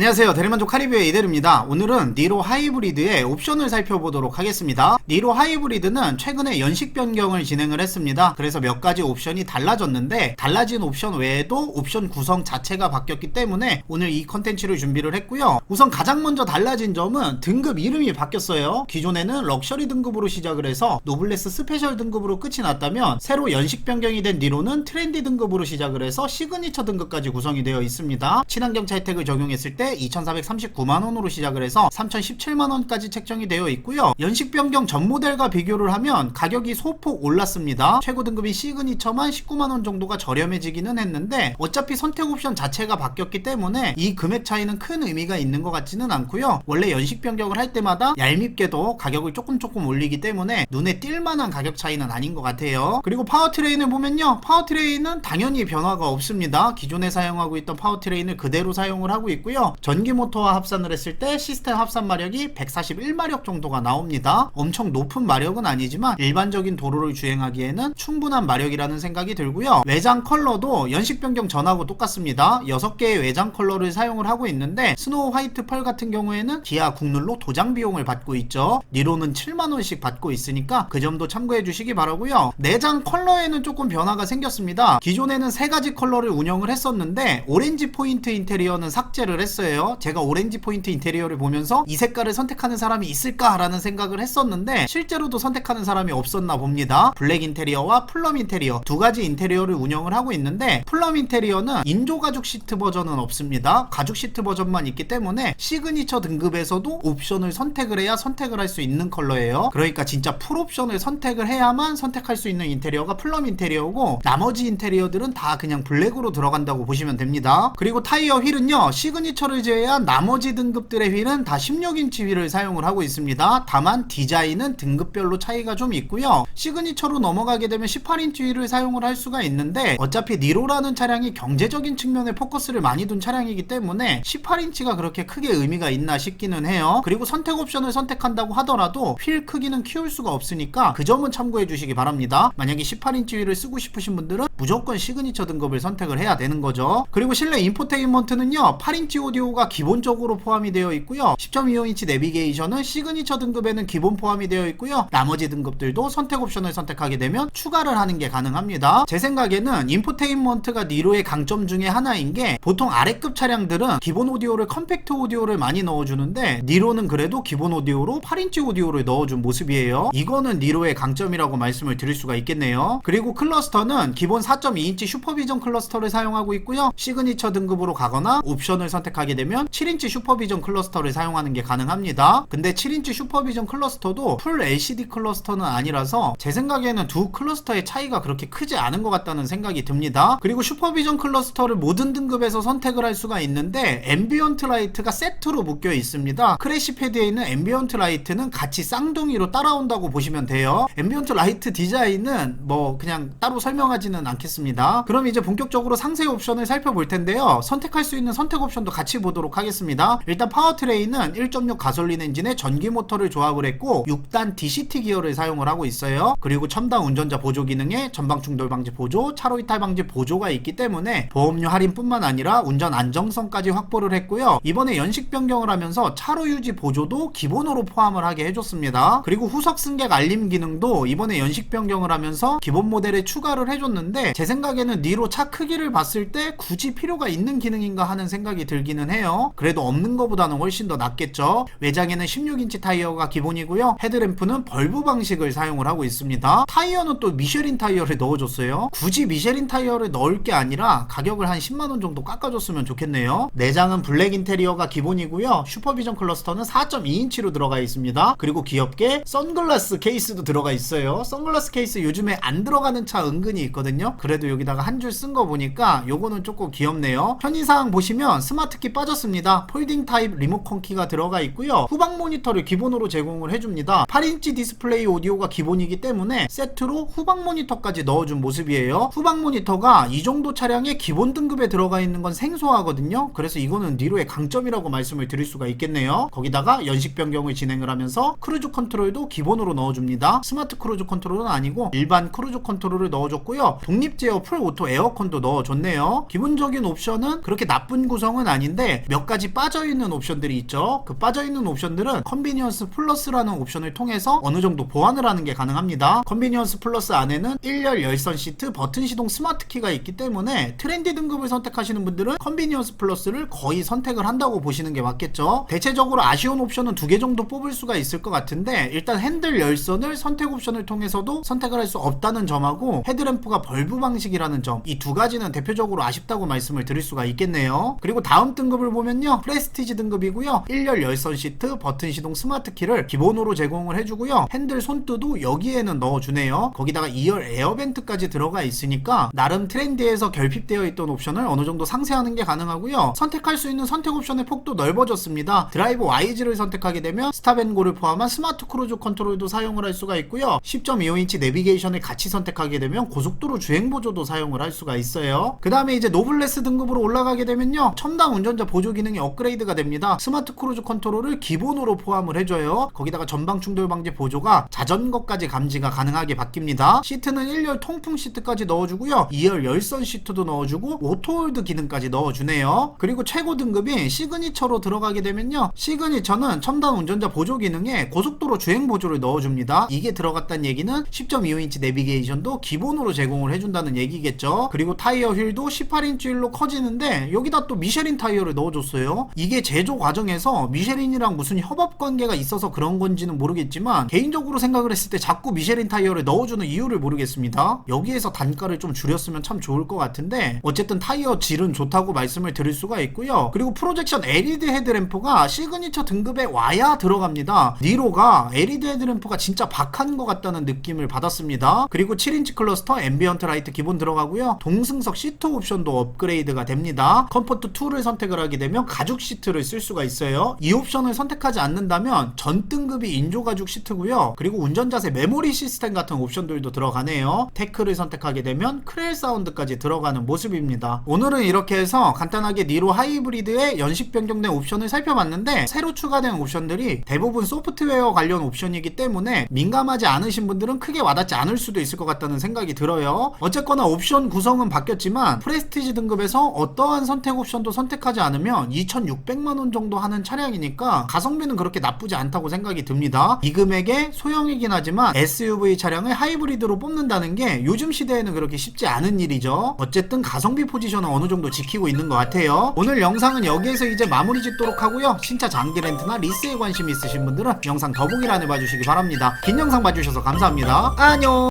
안녕하세요. 대리만족 카리뷰의 이대루입니다. 오늘은 니로 하이브리드의 옵션을 살펴보도록 하겠습니다. 니로 하이브리드는 최근에 연식 변경을 진행을 했습니다. 그래서 몇 가지 옵션이 달라졌는데 달라진 옵션 외에도 옵션 구성 자체가 바뀌었기 때문에 오늘 이 컨텐츠를 준비를 했고요. 우선 가장 먼저 달라진 점은 등급 이름이 바뀌었어요. 기존에는 럭셔리 등급으로 시작을 해서 노블레스 스페셜 등급으로 끝이 났다면 새로 연식 변경이 된 니로는 트렌디 등급으로 시작을 해서 시그니처 등급까지 구성이 되어 있습니다. 친환경 차 혜택을 적용했을 때 2,439만 원으로 시작을 해서 3,017만 원까지 책정이 되어 있고요. 연식 변경 전 모델과 비교를 하면 가격이 소폭 올랐습니다. 최고 등급인 시그니처만 19만 원 정도가 저렴해지기는 했는데 어차피 선택 옵션 자체가 바뀌었기 때문에 이 금액 차이는 큰 의미가 있는 것 같지는 않고요. 원래 연식 변경을 할 때마다 얄밉게도 가격을 조금 조금 올리기 때문에 눈에 띌 만한 가격 차이는 아닌 것 같아요. 그리고 파워트레인을 보면요. 파워트레인은 당연히 변화가 없습니다. 기존에 사용하고 있던 파워트레인을 그대로 사용을 하고 있고요. 전기 모터와 합산을 했을 때 시스템 합산 마력이 141마력 정도가 나옵니다. 엄청 높은 마력은 아니지만 일반적인 도로를 주행하기에는 충분한 마력이라는 생각이 들고요. 외장 컬러도 연식 변경 전하고 똑같습니다. 6개의 외장 컬러를 사용을 하고 있는데 스노우 화이트 펄 같은 경우에는 기아 국룰로 도장 비용을 받고 있죠. 니로는 7만원씩 받고 있으니까 그 점도 참고해 주시기 바라고요. 내장 컬러에는 조금 변화가 생겼습니다. 기존에는 세 가지 컬러를 운영을 했었는데 오렌지 포인트 인테리어는 삭제를 했어요. 제가 오렌지 포인트 인테리어를 보면서 이 색깔을 선택하는 사람이 있을까라는 생각을 했었는데 실제로도 선택하는 사람이 없었나 봅니다. 블랙 인테리어와 플럼 인테리어 두 가지 인테리어를 운영을 하고 있는데 플럼 인테리어는 인조 가죽 시트 버전은 없습니다. 가죽 시트 버전만 있기 때문에 시그니처 등급에서도 옵션을 선택을 해야 선택을 할 수 있는 컬러예요. 그러니까 진짜 풀 옵션을 선택을 해야만 선택할 수 있는 인테리어가 플럼 인테리어고 나머지 인테리어들은 다 그냥 블랙으로 들어간다고 보시면 됩니다. 그리고 타이어 휠은요 시그니처를 제외한 나머지 등급들의 휠은 다 16인치 휠을 사용을 하고 있습니다. 다만 디자인은 등급별로 차이가 좀 있고요. 시그니처로 넘어가게 되면 18인치 휠을 사용을 할 수가 있는데 어차피 니로라는 차량이 경제적인 측면에 포커스를 많이 둔 차량이기 때문에 18인치가 그렇게 크게 의미가 있나 싶기는 해요. 그리고 선택 옵션을 선택한다고 하더라도 휠 크기는 키울 수가 없으니까 그 점은 참고해 주시기 바랍니다. 만약에 18인치 휠을 쓰고 싶으신 분들은 무조건 시그니처 등급을 선택을 해야 되는 거죠. 그리고 실내 인포테인먼트는요 8인치 오디오 가 기본적으로 포함이 되어 있고요. 10.25인치 내비게이션은 시그니처 등급에는 기본 포함이 되어 있고요. 나머지 등급들도 선택 옵션을 선택하게 되면 추가를 하는 게 가능합니다. 제 생각에는 인포테인먼트가 니로의 강점 중에 하나인 게 보통 아래급 차량들은 기본 오디오를 컴팩트 오디오를 많이 넣어주는데 니로는 그래도 기본 오디오로 8인치 오디오를 넣어준 모습이에요. 이거는 니로의 강점이라고 말씀을 드릴 수가 있겠네요. 그리고 클러스터는 기본 4.2인치 슈퍼비전 클러스터를 사용하고 있고요. 시그니처 등급으로 가거나 옵션을 선택하게 되면 7인치 슈퍼비전 클러스터를 사용하는 게 가능합니다. 근데 7인치 슈퍼비전 클러스터도 풀 LCD 클러스터는 아니라서 제 생각에는 두 클러스터의 차이가 그렇게 크지 않은 것 같다는 생각이 듭니다. 그리고 슈퍼비전 클러스터를 모든 등급에서 선택을 할 수가 있는데 앰비언트 라이트가 세트로 묶여 있습니다. 크래시 패드에 있는 앰비언트 라이트는 같이 쌍둥이로 따라온다고 보시면 돼요. 앰비언트 라이트 디자인은 뭐 그냥 따로 설명하지는 않겠습니다. 그럼 이제 본격적으로 상세 옵션을 살펴볼 텐데요. 선택할 수 있는 선택 옵션도 보도록 하겠습니다. 일단 파워트레인은 1.6 가솔린 엔진에 전기 모터를 조합을 했고 6단 DCT 기어를 사용을 하고 있어요. 그리고 첨단 운전자 보조 기능에 전방 충돌 방지 보조, 차로 이탈 방지 보조가 있기 때문에 보험료 할인뿐만 아니라 운전 안정성까지 확보를 했고요. 이번에 연식 변경을 하면서 차로 유지 보조도 기본으로 포함을 하게 해줬습니다. 그리고 후석 승객 알림 기능도 이번에 연식 변경을 하면서 기본 모델에 추가를 해줬는데 제 생각에는 니로 차 크기를 봤을 때 굳이 필요가 있는 기능인가 하는 생각이 들기는 해요. 그래도 없는 것보다는 훨씬 더 낫겠죠. 외장에는 16인치 타이어가 기본이고요. 헤드램프는 벌브 방식을 사용을 하고 있습니다. 타이어는 또 미쉐린 타이어를 넣어줬어요. 굳이 미쉐린 타이어를 넣을 게 아니라 가격을 한 10만원 정도 깎아줬으면 좋겠네요. 내장은 블랙 인테리어가 기본이고요. 슈퍼비전 클러스터는 4.2인치로 들어가 있습니다. 그리고 귀엽게 선글라스 케이스도 들어가 있어요. 선글라스 케이스 요즘에 안 들어가는 차 은근히 있거든요. 그래도 여기다가 한 줄 쓴 거 보니까 요거는 조금 귀엽네요. 편의사항 보시면 스마트키 빠졌습니다. 폴딩 타입 리모컨 키가 들어가 있고요. 후방 모니터를 기본으로 제공을 해줍니다. 8인치 디스플레이 오디오가 기본이기 때문에 세트로 후방 모니터까지 넣어준 모습이에요. 후방 모니터가 이 정도 차량의 기본 등급에 들어가 있는 건 생소하거든요. 그래서 이거는 니로의 강점이라고 말씀을 드릴 수가 있겠네요. 거기다가 연식 변경을 진행을 하면서 크루즈 컨트롤도 기본으로 넣어줍니다. 스마트 크루즈 컨트롤은 아니고 일반 크루즈 컨트롤을 넣어줬고요. 독립 제어 풀 오토 에어컨도 넣어줬네요. 기본적인 옵션은 그렇게 나쁜 구성은 아닌데 몇 가지 빠져있는 옵션들이 있죠. 그 빠져있는 옵션들은 컨비니언스 플러스라는 옵션을 통해서 어느 정도 보완을 하는 게 가능합니다. 컨비니언스 플러스 안에는 1열 열선 시트, 버튼 시동 스마트 키가 있기 때문에 트렌디 등급을 선택하시는 분들은 컨비니언스 플러스를 거의 선택을 한다고 보시는 게 맞겠죠. 대체적으로 아쉬운 옵션은 두 개 정도 뽑을 수가 있을 것 같은데 일단 핸들 열선을 선택 옵션을 통해서도 선택을 할 수 없다는 점하고 헤드램프가 벌브 방식이라는 점 이 두 가지는 대표적으로 아쉽다고 말씀을 드릴 수가 있겠네요. 그리고 다음 등급 을 보면요. 프레스티지 등급이고요. 1열 열선 시트, 버튼 시동 스마트 키를 기본으로 제공을 해주고요. 핸들 손뜨도 여기에는 넣어주네요. 거기다가 2열 에어벤트까지 들어가 있으니까 나름 트렌디에서 결핍되어 있던 옵션을 어느 정도 상쇄하는 게 가능하고요. 선택할 수 있는 선택 옵션의 폭도 넓어졌습니다. 드라이브 YG를 선택하게 되면 스탑앤고를 포함한 스마트 크루즈 컨트롤도 사용을 할 수가 있고요. 10.25인치 내비게이션을 같이 선택하게 되면 고속도로 주행 보조도 사용을 할 수가 있어요. 그 다음에 이제 노블레스 등급으로 올라가게 되면요. 첨단 운전자 보조 기능이 업그레이드가 됩니다. 스마트 크루즈 컨트롤을 기본으로 포함을 해줘요. 거기다가 전방 충돌 방지 보조가 자전거까지 감지가 가능하게 바뀝니다. 시트는 1열 통풍 시트까지 넣어주고요. 2열 열선 시트도 넣어주고 오토홀드 기능까지 넣어주네요. 그리고 최고 등급인 시그니처로 들어가게 되면요. 시그니처는 첨단 운전자 보조 기능에 고속도로 주행 보조를 넣어줍니다. 이게 들어갔다는 얘기는 10.25인치 내비게이션도 기본으로 제공을 해준다는 얘기겠죠. 그리고 타이어 휠도 18인치 휠로 커지는데 여기다 또 미쉐린 타이어를 넣어줬어요. 이게 제조 과정에서 미쉐린이랑 무슨 협업 관계가 있어서 그런 건지는 모르겠지만 개인적으로 생각을 했을 때 자꾸 미쉐린 타이어를 넣어주는 이유를 모르겠습니다. 여기에서 단가를 좀 줄였으면 참 좋을 것 같은데 어쨌든 타이어 질은 좋다고 말씀을 드릴 수가 있고요. 그리고 프로젝션 LED 헤드램프가 시그니처 등급에 와야 들어갑니다. 니로가 LED 헤드램프가 진짜 박한 것 같다는 느낌을 받았습니다. 그리고 7인치 클러스터 앰비언트 라이트 기본 들어가고요. 동승석 시트 옵션도 업그레이드가 됩니다. 컴포트 2를 선택을 하게 되면 가죽 시트를 쓸 수가 있어요. 이 옵션을 선택하지 않는다면 전 등급이 인조 가죽 시트고요. 그리고 운전자세 메모리 시스템 같은 옵션들도 들어가네요. 테크를 선택하게 되면 크레일 사운드까지 들어가는 모습입니다. 오늘은 이렇게 해서 간단하게 니로 하이브리드의 연식 변경된 옵션을 살펴봤는데 새로 추가된 옵션들이 대부분 소프트웨어 관련 옵션이기 때문에 민감하지 않으신 분들은 크게 와닿지 않을 수도 있을 것 같다는 생각이 들어요. 어쨌거나 옵션 구성은 바뀌었지만 프레스티지 등급에서 어떠한 선택 옵션도 선택하지 않으면 2,600만 원 정도 하는 차량이니까 가성비는 그렇게 나쁘지 않다고 생각이 듭니다. 이 금액에 소형이긴 하지만 SUV 차량을 하이브리드로 뽑는다는 게 요즘 시대에는 그렇게 쉽지 않은 일이죠. 어쨌든 가성비 포지션은 어느 정도 지키고 있는 것 같아요. 오늘 영상은 여기에서 이제 마무리 짓도록 하고요. 신차 장기 렌트나 리스에 관심 있으신 분들은 영상 더보기란을 봐주시기 바랍니다. 긴 영상 봐주셔서 감사합니다. 안녕!